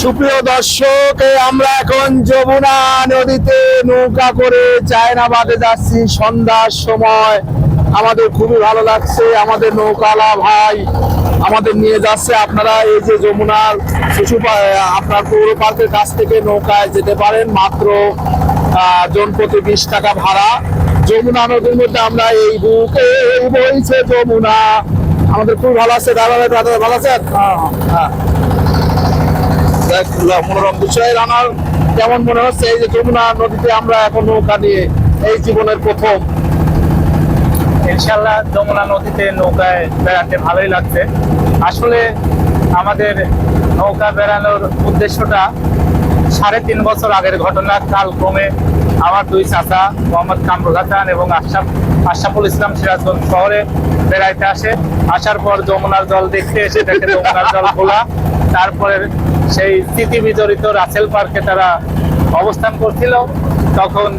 সুপ্রিয় দর্শক আমরা এখন যমুনা নদীতে নৌকা করে চায়নাবাদে যাচ্ছি। সন্ধ্যার সময় আমাদের খুবই ভালো লাগছে। আমাদের নৌকালা ভাই আমাদের নিয়ে যাচ্ছে। আপনারা এই যে যমুনার শিশু আপনার পৌর পার্কের কাছ থেকে নৌকায় যেতে পারেন। মাত্র আহ, জন প্রতি বিশ টাকা ভাড়া। যমুনা নদীর মধ্যে আমরা এই বুকে বইছে যমুনা। আমাদের খুব ভালো আছে দাদা দাদা ভালো আছেন? হ্যাঁ দেখ, মনোরম বিষয়। কেমন মনে হচ্ছে এই যে যমুনা নদীতে আমরা এখন নৌকা নিয়ে এই জীবনের প্রথম? ইনশাল্লাহ যমুনা নদীতে নৌকায় বেড়াতে ভালোই লাগছে। আসলে আমাদের নৌকা বেড়ানোর উদ্দেশ্যটা সাড়ে তিন বছর আগের ঘটনা। কালক্রমে আমার দুই চাচা, মোহাম্মদ কামরুল হাসান এবং আশরাফ, আশরাফুল ইসলাম সিরাজগঞ্জ শহরে বেড়াইতে আসে। আসার পর যমুনার জল দেখতে এসে দেখে যমুনার জল খোলা। তারপরে সেই স্মৃতি বিজড়িত রাসেল পার্কে তারা অবস্থান করছিল। তখন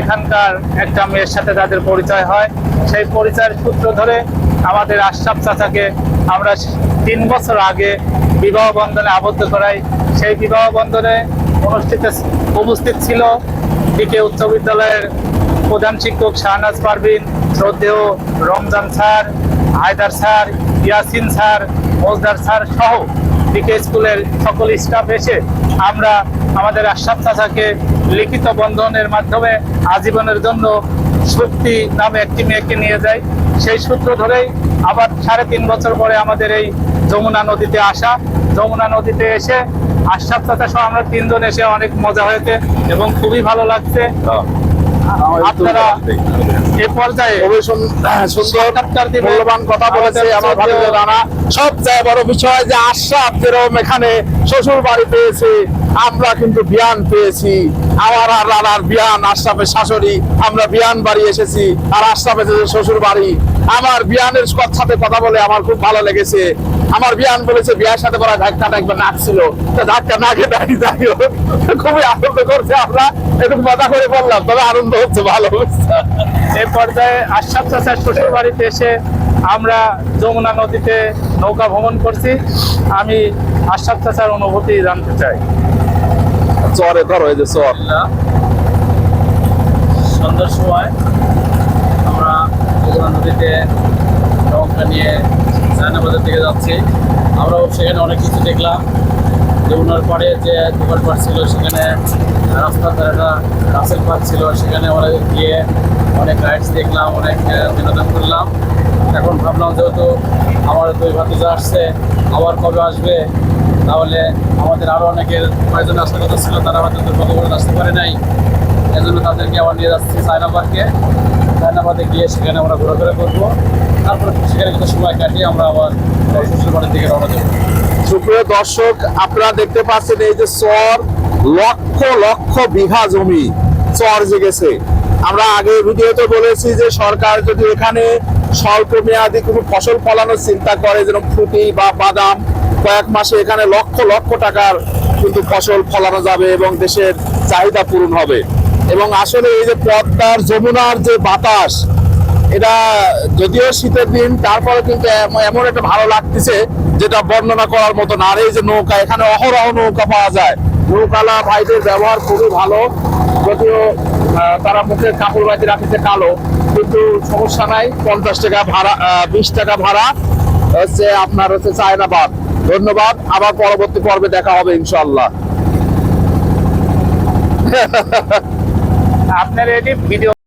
এখানকার একটা মেয়ের সাথে তাদের পরিচয় হয়। সেই পরিচয়ের সূত্র ধরে আমাদের আশরাফ চাচাকে আমরা তিন বছর আগে বিবাহ বন্ধনে আবদ্ধ করাই। সেই বিবাহ বন্ধনে অনুষ্ঠিত উপস্থিত ছিল ডিকে উচ্চ বিদ্যালয়ের প্রধান শিক্ষক শাহনাজ পারভিন, শ্রদ্ধেয় Ramzan sir, Haider sir, Yasin sir, Mozdar sir সহ ডিকে স্কুলের সকল স্টাফ এসে আমরা আমাদের আশরাফ চাচাকে লিখিত বন্ধনের মাধ্যমে আজীবনের জন্য শক্তি নামে একটি মেয়েকে নিয়ে যায় সেই সূত্র ধরেই আবার সাড়ে তিন বছর পরে আমাদের এই যমুনা নদীতে আসা। যমুনা নদীতে এসে আশরাফ চাচা সহ আমরা তিনজন এসে অনেক মজা হয়েছে এবং খুবই ভালো লাগছে। আপনারা এ পর্যায়ে খুবই সুন্দর মূল্যবান কথা বলেছে আমার ভালো রানা। সবচেয়ে বড় বিষয় যে আশরাফ যেরকম এখানে শ্বশুর বাড়ি পেয়েছে আমরা কিন্তু বিয়ান পেয়েছি। আমার আর রানার বিয়ান আশরাফের শাশুড়ি আমরা বিয়ান বাড়ি এসেছি আর আশরাফ এসেছে শ্বশুর বাড়ি। আমার বিয়ানের সাথে কথা বলে আমার খুব ভালো লেগেছে। আমার বিয়ান বলেছে বিয়ার সাথে করা ধাক্কাটা একবার নাচছিল তো ধাক্কা না খেয়ে দাঁড়িয়ে দাঁড়িয়ে খুবই আনন্দ করছে আমরা। একটু মজা করে বললাম তবে আনন্দ হচ্ছে ভালো হচ্ছে এ পর্যায়ে আশরাফ চাচার শ্বশুর বাড়িতে এসে আমরা যমুনা নদীতে নৌকা ভ্রমণ করছি। আমি আশরাফ চাচার অনুভূতি জানতে চাই। চরে ধর হয়ে যে চর। সন্ধ্যার সময় আমরা যমুনা নদীতে নৌকা নিয়ে জায়নাবাজার দিকে যাচ্ছি। আমরাও সেখানে অনেক কিছু দেখলাম। যমুনার পরে যে দোকান দোকানপাট ছিল, সেখানে রাস্তার একটা রাসেল পার্ক ছিল, সেখানে আমরা গিয়ে অনেক রাইডস দেখলাম, অনেক বিনোদন করলাম। এখন ভাবলাম যেহেতু আমার দুই ভাতিজা আসছে, আবার কবে আসবে? তাহলে আমাদের আরও অনেকের কয়েকজন আসার কথা ছিল, তারা হয়তো দুর্ভাগ্যবশত আসতে পারে নাই। এজন্য তাদেরকে আবার নিয়ে যাচ্ছি চায়নাবাদকে চায়নাবাদে গিয়ে সেখানে আমরা ঘোরাফেরা করব। তারপর সেখানে কিছু সময় কাটিয়ে আমরা আবার শ্বশুর বাড়ির দিকে রওনা দেবো। সুপ্রিয় দর্শক, আপনারা দেখতে পাচ্ছেন এই যে চর, লক্ষ লক্ষ বিঘা জমি চর জেগেছে। আমরা আগে ভিডিওতে বলেছি যে সরকার যদি এখানে স্বল্প মেয়াদি কোনো ফসল ফলানোর চিন্তা করে, যেরকম ফুটি বা বাদাম, কয়েক মাসে এখানে লক্ষ লক্ষ টাকার কিন্তু ফসল ফলানো যাবে এবং দেশের চাহিদা পূরণ হবে। এবং আসলে এই যে পদ্মার, যমুনার যে বাতাস, এটা যদিও শীতের দিন তারপরে কিন্তু এম- এমন একটা ভালো লাগতেছে যেটা বর্ণনা করার মতো না। আর এই যে নৌকা, এখানে অহরহ নৌকা পাওয়া যায়। নৌকালা ভাইদের ব্যবহার খুবই ভালো। যদিও তারা মুখে কাপড় বাজি রাখছে কালো। কিন্তু সমস্যা নাই, পঞ্চাশ টাকা ভাড়া বিশ টাকা ভাড়া। হচ্ছে আপনার হচ্ছে চায়নাবাদ। ধন্যবাদ। আবার পরবর্তী পর্বে দেখা হবে ইনশাল্লাহ আপনার এটি ভিডিও